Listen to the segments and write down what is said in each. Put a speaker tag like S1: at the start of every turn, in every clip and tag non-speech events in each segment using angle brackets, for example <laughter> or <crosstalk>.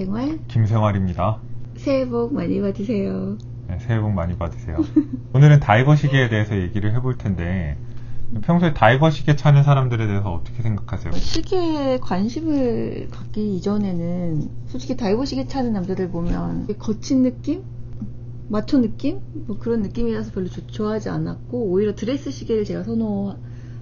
S1: 노생활
S2: 김생활입니다.
S1: 새해 복 많이 받으세요.
S2: 네, 새해 복 많이 받으세요. 오늘은 다이버 시계에 대해서 얘기를 해볼 텐데 평소에 다이버 시계 차는 사람들에 대해서 어떻게 생각하세요?
S1: 시계에 관심을 갖기 이전에는 솔직히 다이버 시계 차는 남자들 보면 거친 느낌? 마초 느낌? 뭐 그런 느낌이라서 별로 좋- 좋아하지 않았고 오히려 드레스 시계를 제가 선호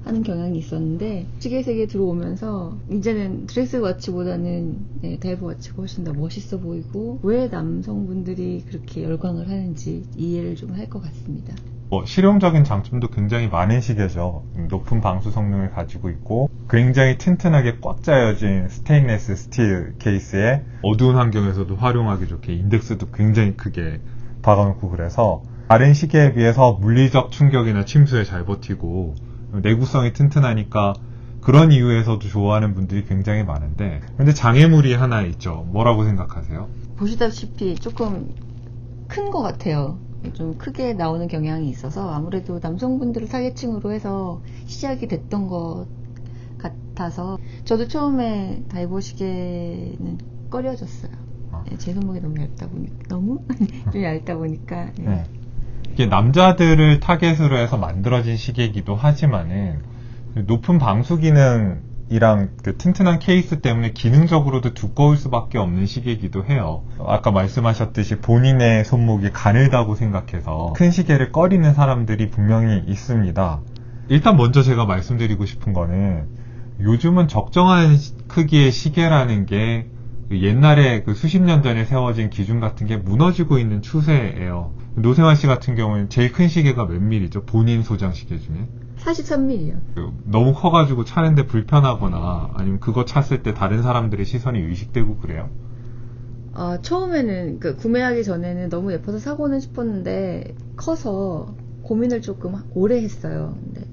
S1: 하는 경향이 있었는데 시계 세계에 들어오면서 이제는 드레스 워치보다는 네, 다이버 워치가 훨씬 더 멋있어 보이고 왜 남성분들이 그렇게 열광을 하는지 이해를 좀 할 것 같습니다.
S2: 뭐 실용적인 장점도 굉장히 많은 시계죠. 음, 높은 방수 성능을 가지고 있고 굉장히 튼튼하게 꽉 짜여진 스테인레스 스틸 케이스에 어두운 환경에서도 활용하기 좋게 인덱스도 굉장히 크게 박아놓고 그래서 다른 시계에 비해서 물리적 충격이나 침수에 잘 버티고 내구성이 튼튼하니까 그런 이유에서도 좋아하는 분들이 굉장히 많은데 근데 장애물이 하나 있죠. 뭐라고 생각하세요?
S1: 보시다시피 조금 큰 것 같아요. 좀 크게 나오는 경향이 있어서 아무래도 남성분들을 타겟층으로 해서 시작이 됐던 것 같아서 저도 처음에 다이버 시계는 꺼려졌어요.
S2: 아.
S1: 네, 제 손목이 너무 얇다 보니까 너무 <laughs> 좀 얇다 보니까 네.
S2: 네. 이게 남자들을 타겟으로 해서 만들어진 시계이기도 하지만은 높은 방수 기능이랑 그 튼튼한 케이스 때문에 기능적으로도 두꺼울 수밖에 없는 시계이기도 해요. 아까 말씀하셨듯이 본인의 손목이 가늘다고 생각해서 큰 시계를 꺼리는 사람들이 분명히 있습니다. 일단 먼저 제가 말씀드리고 싶은 거는 요즘은 적정한 시- 크기의 시계라는 게그 옛날에 그 수십 년 전에 세워진 기준 같은 게 무너지고 있는 추세예요. 노생환 씨 같은 경우는 제일 큰 시계가 몇 밀리죠? 본인 소장 시계 중에?
S1: 43mm요.
S2: 그 너무 커가지고 차는데 불편하거나 아니면 그거 찼을 때 다른 사람들의 시선이 의식되고 그래요.
S1: 아, 처음에는 그 구매하기 전에는 너무 예뻐서 사고는 싶었는데 커서 고민을 조금 오래 했어요. 근데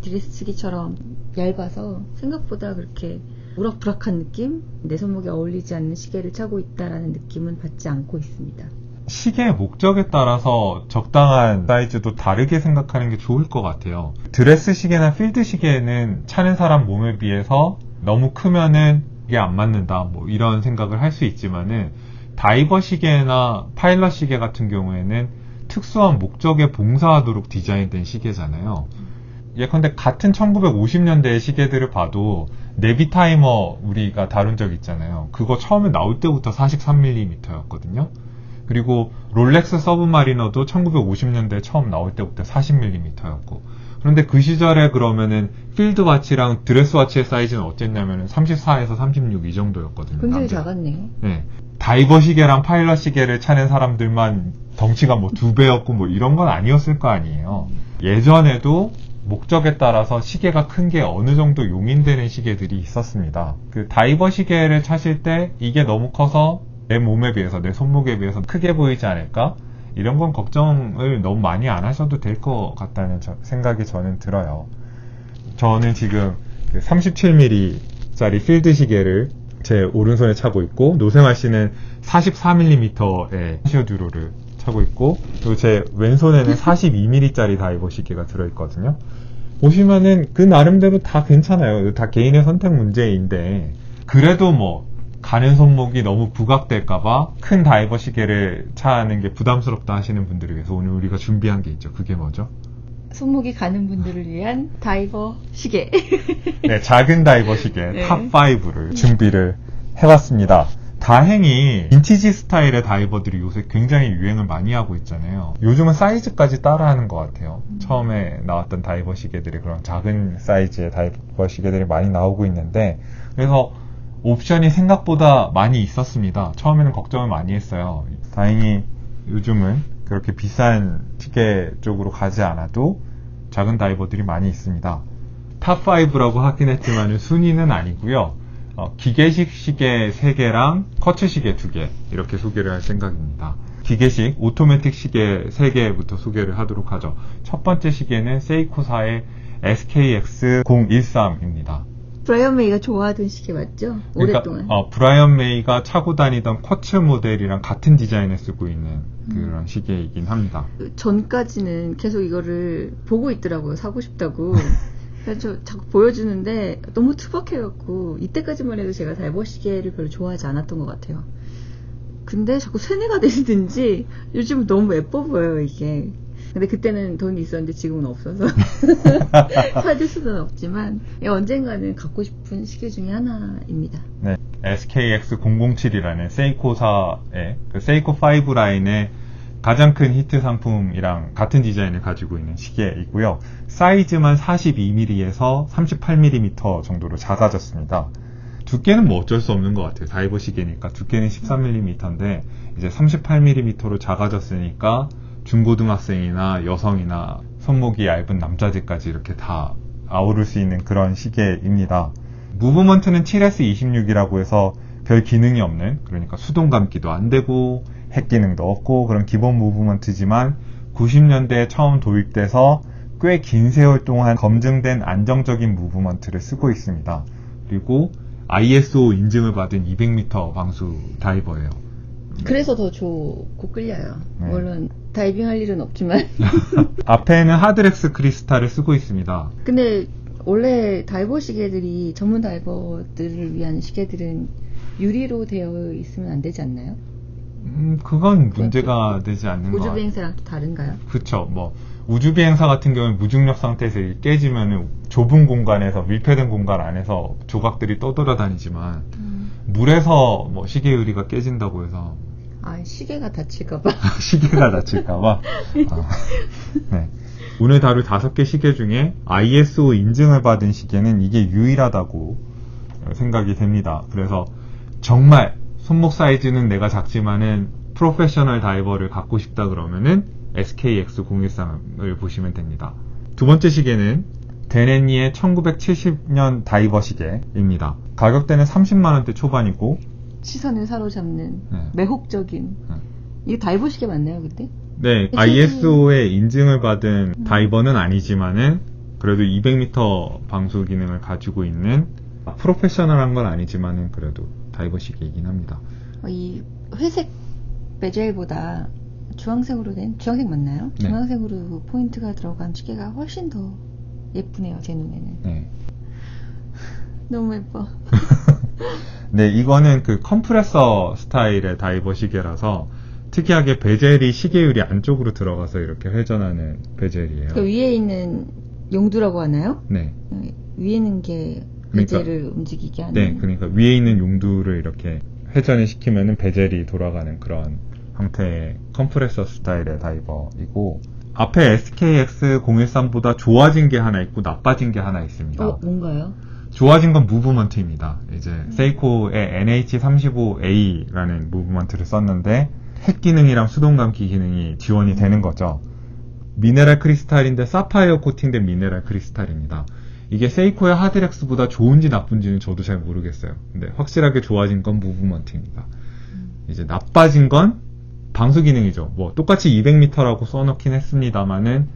S1: 드레스 시계처럼 얇아서 생각보다 그렇게 우락부락한 느낌? 내 손목에 어울리지 않는 시계를 차고 있다라는 느낌은 받지 않고 있습니다.
S2: 시계의 목적에 따라서 적당한 사이즈도 다르게 생각하는 게 좋을 것 같아요. 드레스 시계나 필드 시계는 차는 사람 몸에 비해서 너무 크면은 이게 안 맞는다, 뭐 이런 생각을 할 수 있지만은 다이버 시계나 파일럿 시계 같은 경우에는 특수한 목적에 봉사하도록 디자인된 시계잖아요. 예컨대 같은 1950년대의 시계들을 봐도 네비 타이머 우리가 다룬 적 있잖아요. 그거 처음에 나올 때부터 43mm였거든요. 그리고 롤렉스 서브마리너도 1950년대 처음 나올 때부터 40mm였고 그런데 그 시절에 그러면은 필드 와치랑 드레스 와치의 사이즈는 어땠냐면은 34에서 36 이 정도였거든요.
S1: 굉장히
S2: 남자.
S1: 작았네요.
S2: 네. 다이버 시계랑 파일럿 시계를 차는 사람들만 덩치가 뭐 두 배였고 뭐 이런 건 아니었을 거 아니에요. 예전에도 목적에 따라서 시계가 큰 게 어느 정도 용인되는 시계들이 있었습니다. 그 다이버 시계를 차실 때 이게 너무 커서 내 몸에 비해서 내 손목에 비해서 크게 보이지 않을까? 이런 건 걱정을 너무 많이 안 하셔도 될 것 같다는 저- 생각이 저는 들어요. 저는 지금 그 37mm짜리 필드 시계를 제 오른손에 차고 있고 노생활 씨는 44mm의 시어듀로를 차고 있고 그리고 제 왼손에는 <laughs> 42mm짜리 다이버 시계가 들어있거든요. 보시면은 그 나름대로 다 괜찮아요. 다 개인의 선택 문제인데 그래도 뭐 가는 손목이 너무 부각될까봐 큰 다이버 시계를 차는 게 부담스럽다 하시는 분들을 위해서 오늘 우리가 준비한 게 있죠. 그게 뭐죠?
S1: 손목이 가는 분들을 위한 다이버 시계.
S2: 네, 작은 다이버 시계 <laughs>
S1: 네.
S2: 탑5를 준비를 해봤습니다. 다행히 빈티지 스타일의 다이버들이 요새 굉장히 유행을 많이 하고 있잖아요. 요즘은 사이즈까지 따라하는 것 같아요. 처음에 나왔던 다이버 시계들이 그런 작은 사이즈의 다이버 시계들이 많이 나오고 있는데 그래서 옵션이 생각보다 많이 있었습니다. 처음에는 걱정을 많이 했어요. 다행히 요즘은 그렇게 비싼 시계 쪽으로 가지 않아도 작은 다이버들이 많이 있습니다. 탑5라고 하긴 했지만 순위는 아니고요. 어, 기계식 시계 3개랑 커츠 시계 2개 이렇게 소개를 할 생각입니다. 기계식 오토매틱 시계 3개부터 소개를 하도록 하죠. 첫 번째 시계는 세이코사의 SKX013입니다.
S1: 브라이언 메이가 좋아하던 시계 맞죠? 오랫동안.
S2: 어, 브라이언 메이가 차고 다니던 쿼츠 모델이랑 같은 디자인을 쓰고 있는 그런 시계이긴 합니다.
S1: 그 전까지는 계속 이거를 보고 있더라고요. 사고 싶다고. <laughs> 그래서 저 자꾸 보여주는데 너무 투박해갖고 이때까지만 해도 제가 달버 시계를 별로 좋아하지 않았던 것 같아요. 근데 자꾸 세뇌가 <laughs> 되든지 요즘 너무 예뻐 보여요 이게. 근데 그때는 돈이 있었는데 지금은 없어서 <laughs> 사줄 수는 없지만 예, 언젠가는 갖고 싶은 시계 중에 하나입니다.
S2: 네, SKX007이라는 세이코사의 그 세이코 5 라인의 가장 큰 히트 상품이랑 같은 디자인을 가지고 있는 시계이고요. 사이즈만 42mm에서 38mm 정도로 작아졌습니다. 두께는 뭐 어쩔 수 없는 것 같아요. 다이버 시계니까 두께는 13mm인데 이제 38mm로 작아졌으니까 중고등학생이나 여성이나 손목이 얇은 남자들까지 이렇게 다 아우를 수 있는 그런 시계입니다. 무브먼트는 7S26이라고 해서 별 기능이 없는 그러니까 수동 감기도 안 되고 핵 기능도 없고 그런 기본 무브먼트지만 90년대에 처음 도입돼서 꽤 긴 세월 동안 검증된 안정적인 무브먼트를 쓰고 있습니다. 그리고 ISO 인증을 받은 200m 방수 다이버예요.
S1: 그래서 더 좋고 끌려요.
S2: 네.
S1: 물론 다이빙 할 일은 없지만. <laughs>
S2: 앞에는 하드렉스 크리스탈을 쓰고 있습니다.
S1: 근데 원래 다이버 시계들이 전문 다이버들을 위한 시계들은 유리로 되어 있으면 안 되지 않나요?
S2: 음, 그건 문제가 되지 않는 것
S1: 우주
S2: 같아요.
S1: 비행사랑 또 다른가요?
S2: 그쵸. 뭐, 우주 비행사 같은 경우는 무중력 상태에서 깨지면 좁은 공간에서, 밀폐된 공간 안에서 조각들이 떠돌아다니지만, 물에서 뭐 시계 유리가 깨진다고 해서,
S1: 아 시계가 다칠까봐. <laughs>
S2: 시계가 다칠까봐. <laughs> 아, 네. 오늘 다룰 다섯 개 시계 중에 ISO 인증을 받은 시계는 이게 유일하다고 생각이 됩니다. 그래서 정말 손목 사이즈는 내가 작지만은 프로페셔널 다이버를 갖고 싶다 그러면은 SKX013을 보시면 됩니다. 두 번째 시계는 데네니의 1970년 다이버 시계입니다. 가격대는 30만원대 초반이고,
S1: 시선을 사로잡는
S2: 네.
S1: 매혹적인.
S2: 네.
S1: 이게 다이버 시계 맞나요 그때?
S2: 네,
S1: 최근-
S2: ISO에 인증을 받은
S1: 음.
S2: 다이버는 아니지만은 그래도 200m 방수 기능을 가지고 있는 프로페셔널한 건 아니지만은 그래도 다이버 시계이긴 합니다.
S1: 어, 이 회색 베젤보다 주황색으로 된 주황색 맞나요?
S2: 네.
S1: 주황색으로 포인트가 들어간 시계가 훨씬 더 예쁘네요 제 눈에는.
S2: 네. <laughs>
S1: 너무 예뻐. <laughs>
S2: 네, 이거는 그 컴프레서 스타일의 다이버 시계라서 특이하게 베젤이 시계율이 안쪽으로 들어가서 이렇게 회전하는 베젤이에요.
S1: 그 위에 있는 용두라고 하나요?
S2: 네.
S1: 어, 위에 있는 게
S2: 그러니까-
S1: 베젤을 움직이게 하는.
S2: 네, 그러니까 위에 있는 용두를 이렇게 회전을 시키면은 베젤이 돌아가는 그런 형태의 컴프레서 스타일의 다이버이고 앞에 SKX013보다 좋아진 게 하나 있고 나빠진 게 하나 있습니다.
S1: 어 뭔가요?
S2: 좋아진 건 무브먼트입니다. 이제 세이코의 NH35A라는 무브먼트를 썼는데 핵 기능이랑 수동 감기 기능이 지원이 되는 거죠. 미네랄 크리스탈인데 사파이어 코팅된 미네랄 크리스탈입니다. 이게 세이코의 하드렉스보다 좋은지 나쁜지는 저도 잘 모르겠어요. 근데 확실하게 좋아진 건 무브먼트입니다. 이제 나빠진 건 방수 기능이죠. 뭐 똑같이 200m라고 써놓긴 했습니다만은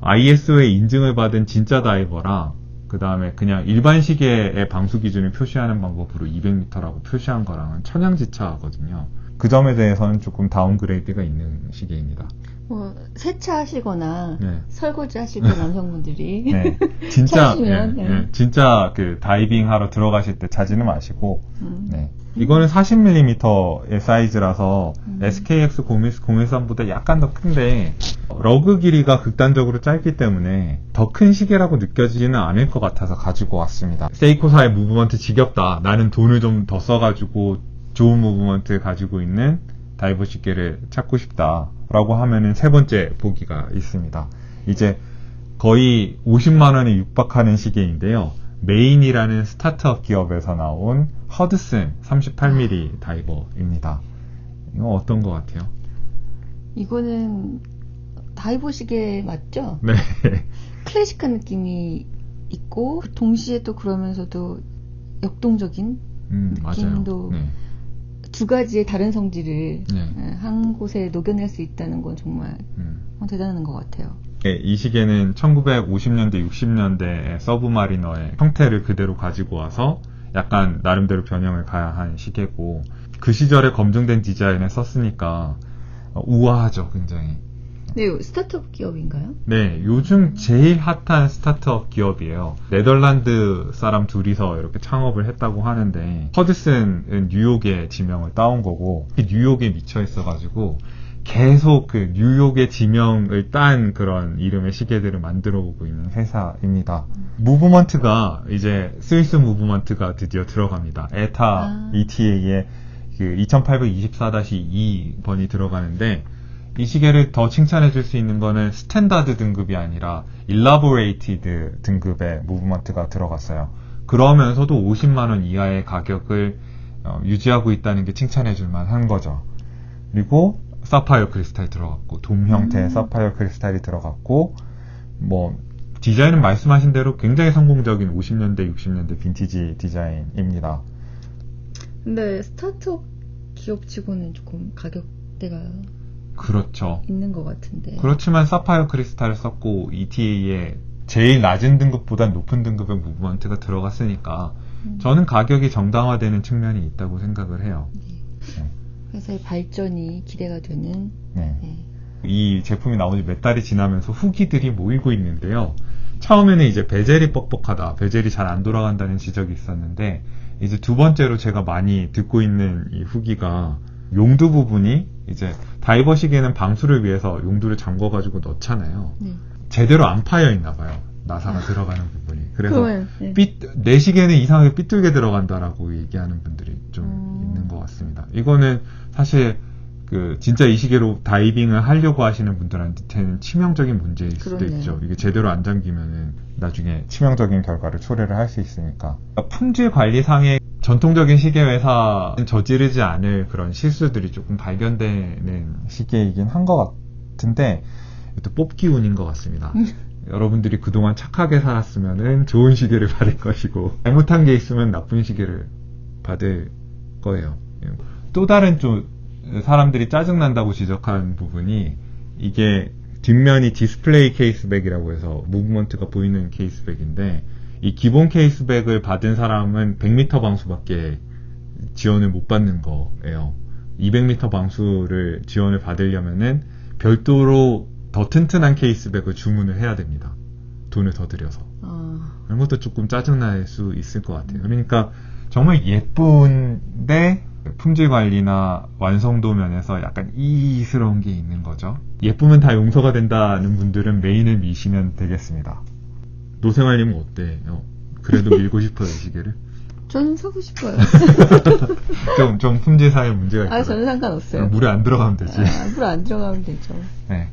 S2: ISO에 인증을 받은 진짜 다이버랑 그 다음에 그냥 일반 시계의 방수 기준을 표시하는 방법으로 200m라고 표시한 거랑은 천양지차거든요. 그 점에 대해서는 조금 다운그레이드가 있는 시계입니다.
S1: 뭐 세차하시거나
S2: 네.
S1: 설거지 하실 때 <laughs> 남성분들이
S2: 네, 진짜
S1: 찾으시면,
S2: 예,
S1: 네.
S2: 예, 진짜 그 다이빙 하러 들어가실 때 자지는 마시고
S1: 음.
S2: 네. 이거는 40mm의 사이즈라서
S1: 음.
S2: SKX 013보다 약간 더 큰데 러그 길이가 극단적으로 짧기 때문에 더 큰 시계라고 느껴지지는 않을 것 같아서 가지고 왔습니다. 세이코사의 무브먼트 지겹다. 나는 돈을 좀 더 써가지고 좋은 무브먼트 가지고 있는 다이버 시계를 찾고 싶다. 라고 하면은 세 번째 보기가 있습니다. 이제 거의 50만 원에 육박하는 시계인데요. 메인이라는 스타트업 기업에서 나온 허드슨 38mm 다이버입니다. 이거 어떤 것 같아요?
S1: 이거는 다이버 시계 맞죠?
S2: 네.
S1: 클래식한 느낌이 있고 동시에 또 그러면서도 역동적인
S2: 음, 맞아요.
S1: 느낌도
S2: 네.
S1: 두 가지의 다른 성질을
S2: 네.
S1: 예, 한 곳에 녹여낼 수 있다는 건 정말
S2: 음.
S1: 어, 대단한 것 같아요.
S2: 네, 이 시계는 1950년대, 60년대의 서브마리너의 형태를 그대로 가지고 와서 약간 나름대로 변형을 가야 한 시계고 그 시절에 검증된 디자인을 썼으니까 어, 우아하죠, 굉장히.
S1: 네, 스타트업 기업인가요?
S2: 네, 요즘 제일 핫한 스타트업 기업이에요. 네덜란드 사람 둘이서 이렇게 창업을 했다고 하는데, 허드슨은 뉴욕의 지명을 따온 거고, 뉴욕에 미쳐 있어가지고, 계속 그 뉴욕의 지명을 딴 그런 이름의 시계들을 만들어 오고 있는 회사입니다. 무브먼트가 이제 스위스 무브먼트가 드디어 들어갑니다. 에타
S1: 아.
S2: ETA에 그 2824-2번이 들어가는데 이 시계를 더 칭찬해 줄 수 있는 거는 스탠다드 등급이 아니라 일라보레이티드 등급의 무브먼트가 들어갔어요. 그러면서도 50만 원 이하의 가격을 어, 유지하고 있다는 게 칭찬해 줄 만한 거죠. 그리고 사파이어 크리스탈이 들어갔고 돔 형태의
S1: 음.
S2: 사파이어 크리스탈이 들어갔고 뭐 디자인은 말씀하신 대로 굉장히 성공적인 50년대 60년대 빈티지 디자인입니다.
S1: 근데 스타트업 기업치고는 조금 가격대가
S2: 그렇죠.
S1: 있는 것 같은데.
S2: 그렇지만 사파이어 크리스탈을 썼고 ETA에 제일 낮은 등급보다 높은 등급의 무브먼트가 들어갔으니까
S1: 음.
S2: 저는 가격이 정당화되는 측면이 있다고 생각을 해요. 네.
S1: 회사의 발전이 기대가 되는.
S2: 네.
S1: 네.
S2: 이 제품이 나온 지 몇 달이 지나면서 후기들이 모이고 있는데요. 처음에는 이제 베젤이 뻑뻑하다, 베젤이 잘 안 돌아간다는 지적이 있었는데, 이제 두 번째로 제가 많이 듣고 있는 이 후기가 용두 부분이 이제 다이버 시계는 방수를 위해서 용두를 잠궈 가지고 넣잖아요.
S1: 네.
S2: 제대로 안 파여 있나 봐요. 나사가 들어가는 부분이. 그래서
S1: 네.
S2: 삐, 내 시계는 이상하게 삐뚤게 들어간다라고 얘기하는 분들이 좀
S1: 음.
S2: 있는 것 같습니다. 이거는 사실 그 진짜 이 시계로 다이빙을 하려고 하시는 분들한테는 치명적인 문제일 수도
S1: 그러네요.
S2: 있죠. 이게 제대로 안 잠기면은 나중에 치명적인 결과를 초래를 할 수 있으니까. 품질 관리상의 전통적인 시계 회사는 저지르지 않을 그런 실수들이 조금 발견되는 시계이긴 한 것 같은데 또 뽑기 운인 것 같습니다. 여러분들이 그동안 착하게 살았으면은 좋은 시계를 받을 것이고 잘못한 게 있으면 나쁜 시계를 받을 거예요. 예. 또 다른 좀 사람들이 짜증난다고 지적한 부분이 이게 뒷면이 디스플레이 케이스백이라고 해서 무브먼트가 보이는 케이스백인데 이 기본 케이스백을 받은 사람은 100m 방수밖에 지원을 못 받는 거예요. 200m 방수를 지원을 받으려면은 별도로 더 튼튼한 케이스백을 주문을 해야 됩니다. 돈을 더 들여서.
S1: 아,
S2: 그런 것도 조금 짜증날 수 있을 것 같아요. 그러니까 정말 예쁜데 품질 관리나 완성도 면에서 약간 이스러운 게 있는 거죠. 예쁘면 다 용서가 된다는 분들은 메인을 미시면 되겠습니다. 노생활님은 어때요? 그래도 밀고 싶어요, 이 시계를? <laughs>
S1: 저는 사고 싶어요. <laughs>
S2: 좀, 좀 품질상의 문제가 있어요.
S1: 아, 저는 상관없어요.
S2: 물에 안 들어가면 되지.
S1: 아, 물안 들어가면 되죠.
S2: 네.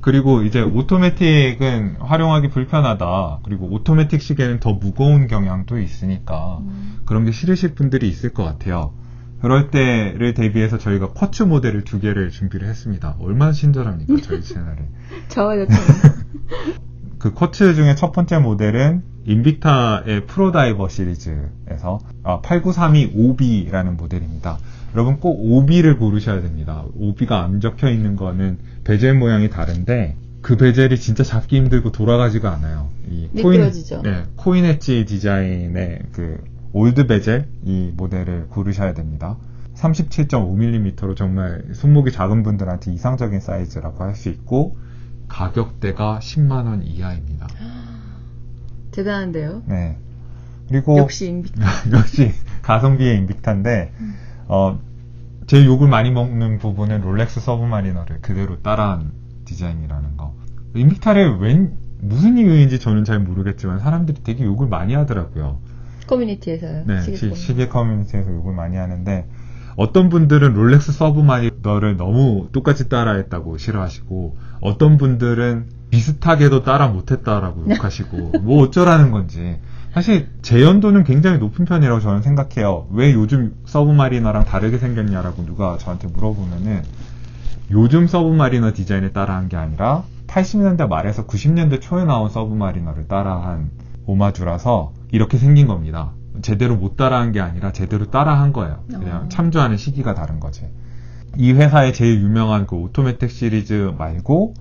S2: 그리고 이제 오토매틱은 활용하기 불편하다. 그리고 오토매틱 시계는 더 무거운 경향도 있으니까
S1: 음.
S2: 그런 게 싫으실 분들이 있을 것 같아요. 그럴 때를 대비해서 저희가 쿼츠 모델을 두 개를 준비를 했습니다. 얼마나 친절합니까, 저희 채널에.
S1: 저와 저처럼.
S2: 그 쿼츠 중에 첫 번째 모델은 인빅타의 프로다이버 시리즈에서 아, 8932OB라는 모델입니다. 여러분 꼭 OB를 고르셔야 됩니다. OB가 안 적혀 있는 거는 베젤 모양이 다른데 그 베젤이 진짜 잡기 힘들고 돌아가지가 않아요. 이
S1: 미끄러지죠.
S2: 네, 코인 엣지 디자인의 그 올드 베젤 이 모델을 고르셔야 됩니다. 37.5mm로 정말 손목이 작은 분들한테 이상적인 사이즈라고 할 수 있고 가격대가 10만 원 이하입니다. <gasps>
S1: 대단한데요.
S2: 네. 그리고
S1: 역시 인빅. <laughs>
S2: 역시 가성비의 인빅타인데
S1: 음.
S2: 어 제일 욕을 많이 먹는 부분은 롤렉스 서브마리너를 그대로 따라한 디자인이라는 거. 인빅타를 웬 무슨 이유인지 저는 잘 모르겠지만 사람들이 되게 욕을 많이 하더라고요.
S1: 커뮤니티에서요.
S2: 네,
S1: 시계.
S2: 시계 커뮤니티에서 욕을 많이 하는데 어떤 분들은 롤렉스 서브마리너를 너무 똑같이 따라했다고 싫어하시고 어떤 분들은 비슷하게도 따라 못했다라고 욕하시고 뭐 어쩌라는 건지 사실 재현도는 굉장히 높은 편이라고 저는 생각해요. 왜 요즘 서브마리너랑 다르게 생겼냐라고 누가 저한테 물어보면은 요즘 서브마리너 디자인을 따라한 게 아니라 80년대 말에서 90년대 초에 나온 서브마리너를 따라한 오마주라서 이렇게 생긴 겁니다. 제대로 못 따라한 게 아니라 제대로 따라한 거예요. 그냥
S1: 어.
S2: 참조하는 시기가 다른 거지. 이 회사의 제일 유명한 그 오토매틱 시리즈 말고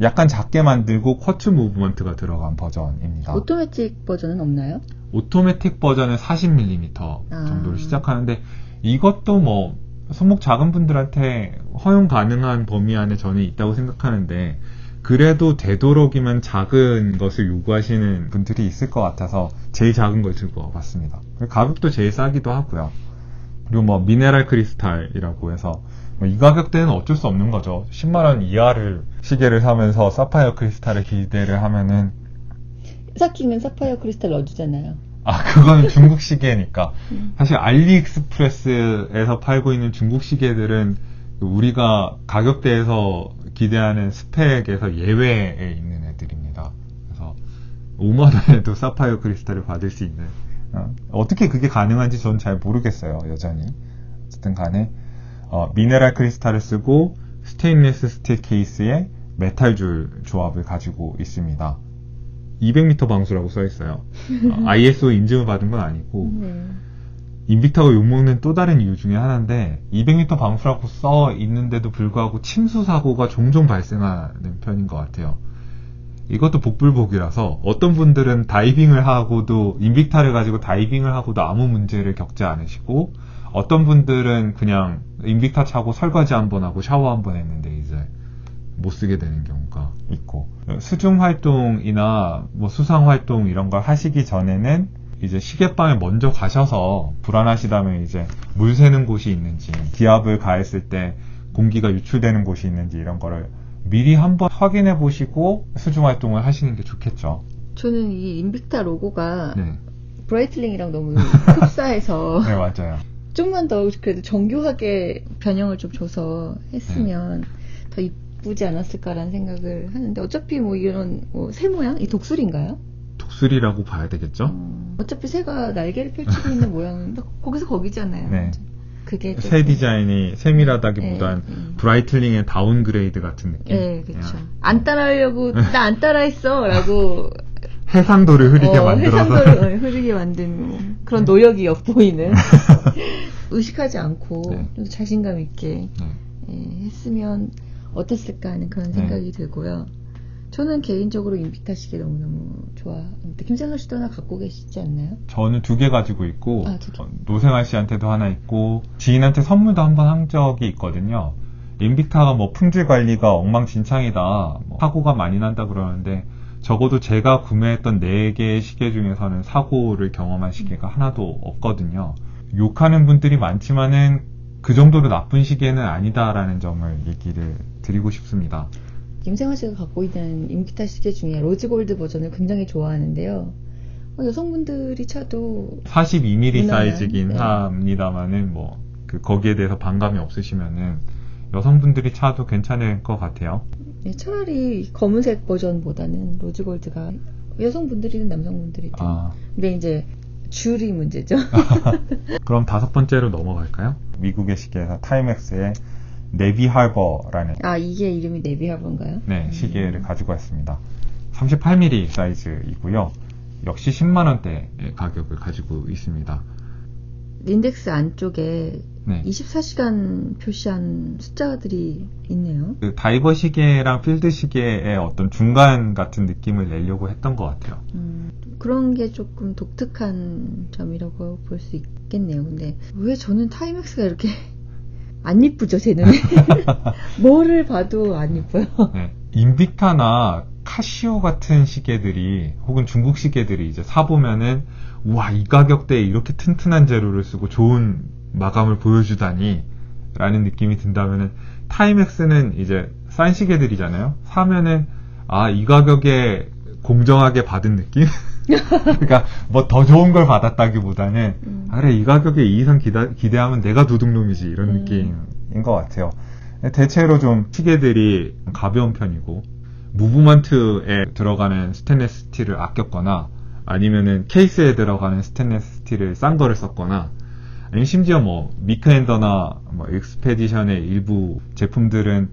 S2: 약간 작게 만들고 쿼츠 무브먼트가 들어간 버전입니다.
S1: 오토매틱 버전은 없나요?
S2: 오토매틱 버전은 40mm 정도로
S1: 아.
S2: 시작하는데 이것도 뭐 손목 작은 분들한테 허용 가능한 범위 안에 저는 있다고 생각하는데 그래도 되도록이면 작은 것을 요구하시는 분들이 있을 것 같아서 제일 작은 걸 들고 와봤습니다. 가격도 제일 싸기도 하고요. 그리고 뭐 미네랄 크리스탈이라고 해서 뭐이 가격대는 어쩔 수 없는 거죠. 10만 원 이하를 시계를 사면서 사파이어 크리스탈을 기대를 하면은
S1: 사킹은 사파이어 크리스탈 넣어주잖아요.
S2: 아 그거는 중국 시계니까 <laughs>
S1: 음.
S2: 사실 알리익스프레스에서 팔고 있는 중국 시계들은 우리가 가격대에서 기대하는 스펙에서 예외에 있는 애들입니다. 그래서 5만 원에도 <laughs> 사파이어 크리스탈을 받을 수 있는 어, 떻게 그게 가능한지 저는 잘 모르겠어요. 여전히 어쨌든 간에 어, 미네랄 크리스탈을 쓰고 스테인리스 스틸 케이스에 메탈 줄 조합을 가지고 있습니다. 200m 방수라고 써 있어요. 어, <laughs> ISO 인증을 받은 건 아니고
S1: 네.
S2: 인빅타가 욕먹는 또 다른 이유 중에 하나인데 200m 방수라고 써 있는데도 불구하고 침수 사고가 종종 발생하는 편인 것 같아요. 이것도 복불복이라서 어떤 분들은 다이빙을 하고도 인빅타를 가지고 다이빙을 하고도 아무 문제를 겪지 않으시고 어떤 분들은 그냥 인빅타 차고 설거지 한 번 하고 샤워 한 번 했는데 이제 못 쓰게 되는 경우가 있고 수중 활동이나 뭐 수상 활동 이런 걸 하시기 전에는 이제 시계방에 먼저 가셔서 불안하시다면 이제 물 새는 곳이 있는지 기압을 가했을 때 공기가 유출되는 곳이 있는지 이런 거를 미리 한번 확인해 보시고 수중 활동을 하시는 게 좋겠죠.
S1: 저는 이 인빅타 로고가
S2: 네,
S1: 브라이틀링이랑 너무 <laughs> 흡사해서
S2: 네 맞아요.
S1: 좀만 더 그래도 정교하게 변형을 좀 줘서 했으면 더 이쁘지 않았을까라는 생각을 하는데 어차피 뭐 이런 뭐 새 모양 이 독수리인가요?
S2: 독수리라고 봐야 되겠죠.
S1: 어, 어차피 새가 날개를 펼치고 있는 모양은 다 거기서 거기잖아요.
S2: 네.
S1: 그게
S2: 새 디자인이 세밀하다기보단
S1: 네, 음.
S2: 브라이틀링의 다운그레이드 같은 느낌.
S1: 네, 그렇죠. 안 따라하려고 <laughs> 나 안 따라했어라고
S2: 해상도를 흐리게
S1: 어,
S2: 만들어서
S1: 해상도를 어, <laughs> 흐리게 만든 그런 노력이 엿보이는 <laughs> 의식하지 않고
S2: 네.
S1: 좀 자신감 있게
S2: 네.
S1: 예, 했으면 어땠을까 하는 그런
S2: 네.
S1: 생각이 들고요. 저는 개인적으로 인빅타 시계 너무너무 좋아합니다. 김생선 씨도 하나 갖고 계시지 않나요?
S2: 저는 두 개 가지고 있고
S1: 아, 두 개.
S2: 어, 노생아 씨한테도 하나 있고 지인한테 선물도 한 번 한 적이 있거든요. 인빅타가 뭐 품질 관리가 엉망진창이다, 뭐 사고가 많이 난다 그러는데 적어도 제가 구매했던 4개의 시계 중에서는 사고를 경험한 시계가 하나도 없거든요. 욕하는 분들이 많지만은 그 정도로 나쁜 시계는 아니다라는 점을 얘기를 드리고 싶습니다.
S1: 김생선 씨가 갖고 있는 인빅타 시계 중에 로즈골드 버전을 굉장히 좋아하는데요. 어, 여성분들이 차도
S2: 42mm
S1: 무난한,
S2: 사이즈긴
S1: 네.
S2: 합니다만은 뭐 그 거기에 대해서 반감이 없으시면은 여성분들이 차도 괜찮을 것 같아요.
S1: 예, 차라리 검은색 버전보다는 로즈골드가 여성분들이든 남성분들이든
S2: 아,
S1: 근데 이제 줄이 문제죠. <laughs> <laughs>
S2: 그럼 다섯 번째로 넘어갈까요? 미국의 시계에서 타임엑스의 네비 할버라는
S1: 아 이게 이름이 네비하버인가요?
S2: 네,
S1: 음.
S2: 시계를 가지고 왔습니다. 38mm 사이즈이고요. 역시 10만 원대의 가격을 가지고 있습니다.
S1: 인덱스 안쪽에
S2: 네.
S1: 24시간 표시한 숫자들이 있네요.
S2: 그 다이버 시계랑 필드 시계의 어떤 중간 같은 느낌을 내려고 했던 것 같아요.
S1: 음, 그런 게 조금 독특한 점이라고 볼 수 있겠네요. 근데 왜 저는 타임엑스가 이렇게 안 이쁘죠, 제 눈에? <laughs> 뭐를 봐도 안 이뻐요.
S2: 네. 인빅타나 카시오 같은 시계들이 혹은 중국 시계들이 이제 사보면은 우와 이 가격대에 이렇게 튼튼한 재료를 쓰고 좋은 마감을 보여주다니 라는 느낌이 든다면은 타임엑스는 이제 싼 시계들이잖아요 사면은 아 이 가격에 공정하게 받은 느낌? <laughs> 그러니까 뭐 더 좋은 걸 받았다기보다는
S1: 음.
S2: 아, 그래 이 가격에 이 이상 기다, 기대하면 내가 도둑놈이지 이런
S1: 음.
S2: 느낌인 것 같아요. 대체로 좀 시계들이 가벼운 편이고 무브먼트에 들어가는 스테인레스 스틸을 아꼈거나 아니면은 케이스에 들어가는 스테인레스 스틸을 싼 거를 썼거나 아니면 심지어 뭐 미크앤더나 뭐 익스페디션의 일부 제품들은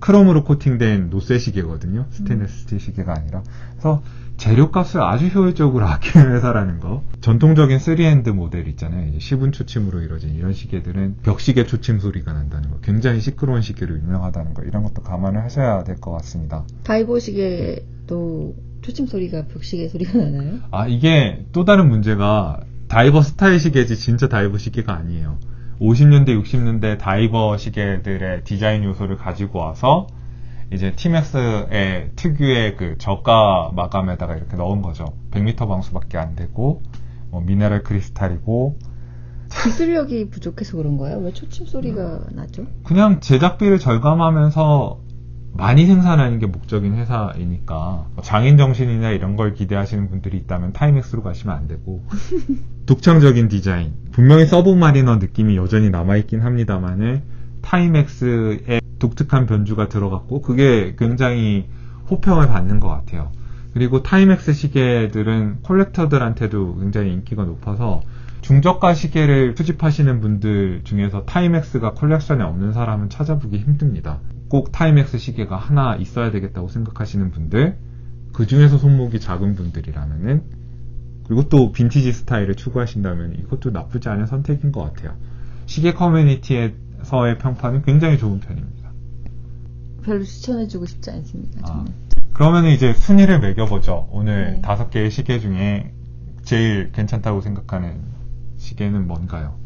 S2: 크롬으로 코팅된 노쇠 시계거든요. 스테인레스 스틸 시계가 아니라. 그래서 재료값을 아주 효율적으로 <laughs> 아끼는 회사라는 거. 전통적인 3핸드 모델 있잖아요. 이제 시분 초침으로 이루어진 이런 시계들은 벽시계 초침 소리가 난다는 거. 굉장히 시끄러운 시계로 유명하다는 거. 이런 것도 감안을 하셔야 될 것 같습니다.
S1: 다이버 시계도 초침 소리가 벽시계 소리가 나나요?
S2: 아, 이게 또 다른 문제가 다이버 스타일 시계지 진짜 다이버 시계가 아니에요. 50년대, 60년대 다이버 시계들의 디자인 요소를 가지고 와서 이제 티맥스의 특유의 그 저가 마감에다가 이렇게 넣은 거죠. 100m 방수밖에 안 되고 뭐 미네랄 크리스탈이고
S1: 기술력이 부족해서 그런 거예요? 왜 초침 소리가 나죠?
S2: 그냥 제작비를 절감하면서 많이 생산하는 게 목적인 회사이니까 장인 정신이나 이런 걸 기대하시는 분들이 있다면 타이맥스로 가시면 안 되고 <laughs> 독창적인 디자인 분명히 서브마리너 느낌이 여전히 남아있긴 합니다만은 타이맥스의 독특한 변주가 들어갔고 그게 굉장히 호평을 받는 것 같아요. 그리고 타이맥스 시계들은 콜렉터들한테도 굉장히 인기가 높아서 중저가 시계를 수집하시는 분들 중에서 타이맥스가 컬렉션에 없는 사람은 찾아보기 힘듭니다. 꼭 타이맥스 시계가 하나 있어야 되겠다고 생각하시는 분들, 그 중에서 손목이 작은 분들이라면은, 그리고 또 빈티지 스타일을 추구하신다면 이것도 나쁘지 않은 선택인 것 같아요. 시계 커뮤니티에 서의 평판은 굉장히 좋은 편입니다.
S1: 별로 추천해주고 싶지 않습니다.
S2: 아. 그러면 이제 순위를 매겨보죠. 오늘
S1: 네.
S2: 다섯 개의 시계 중에 제일 괜찮다고 생각하는 시계는 뭔가요?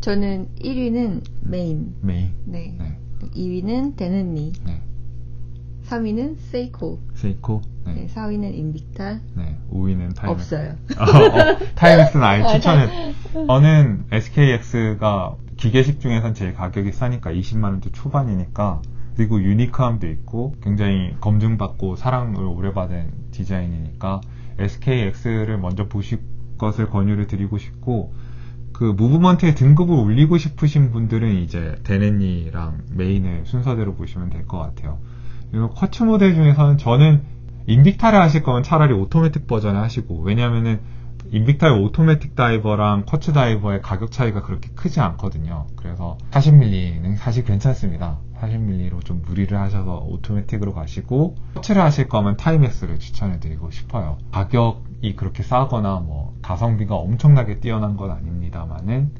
S1: 저는 1위는 메인,
S2: 메인.
S1: 네.
S2: 네.
S1: 2위는 데는니,
S2: 네.
S1: 3위는 세이코,
S2: 세이코.
S1: 네.
S2: 네.
S1: 4위는 인빅탈.
S2: 네. 5위는 타이맥스.
S1: 없어요.
S2: 어, 어, 타이맥스는 아예 <laughs>
S1: 아,
S2: 추천해. 저는 SKX가 기계식 중에선 제일 가격이 싸니까 20만원대 초반이니까 그리고 유니크함도 있고 굉장히 검증받고 사랑을 오래 받은 디자인이니까 SKX를 먼저 보실 것을 권유를 드리고 싶고 그 무브먼트의 등급을 올리고 싶으신 분들은 이제 데넨니랑 메인을 순서대로 보시면 될 것 같아요. 그리고 쿼츠 모델 중에서는 저는 인빅타를 하실 거면 차라리 오토매틱 버전을 하시고 왜냐면은 인빅타의 오토매틱 다이버랑 쿼츠 다이버의 가격 차이가 그렇게 크지 않거든요. 그래서 40mm는 사실 괜찮습니다. 40mm로 좀 무리를 하셔서 오토매틱으로 가시고 쿼츠를 하실 거면 타이맥스를 추천해 드리고 싶어요. 가격이 그렇게 싸거나 뭐 가성비가 엄청나게 뛰어난 건 아닙니다만은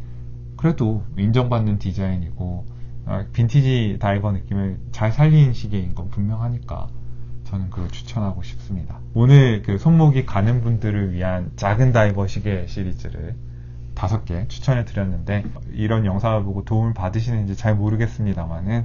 S2: 그래도 인정받는 디자인이고 어, 빈티지 다이버 느낌을 잘 살린 시계인 건 분명하니까 저는 그걸 추천하고 싶습니다. 오늘 그 손목이 가는 분들을 위한 작은 다이버 시계 시리즈를 다섯 개 추천해 드렸는데 이런 영상을 보고 도움을 받으시는지 잘 모르겠습니다만은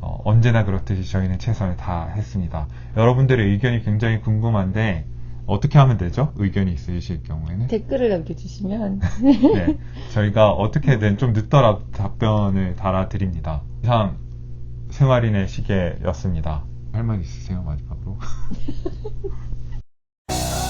S2: 어, 언제나 그렇듯이 저희는 최선을 다했습니다. 여러분들의 의견이 굉장히 궁금한데 어떻게 하면 되죠? 의견이 있으실 경우에는
S1: 댓글을 남겨주시면 <laughs>
S2: 네, 저희가 어떻게든 좀 늦더라도 답변을 달아드립니다. 이상 생활인의 시계였습니다. 할 말 있으세요 마지막으로? <laughs>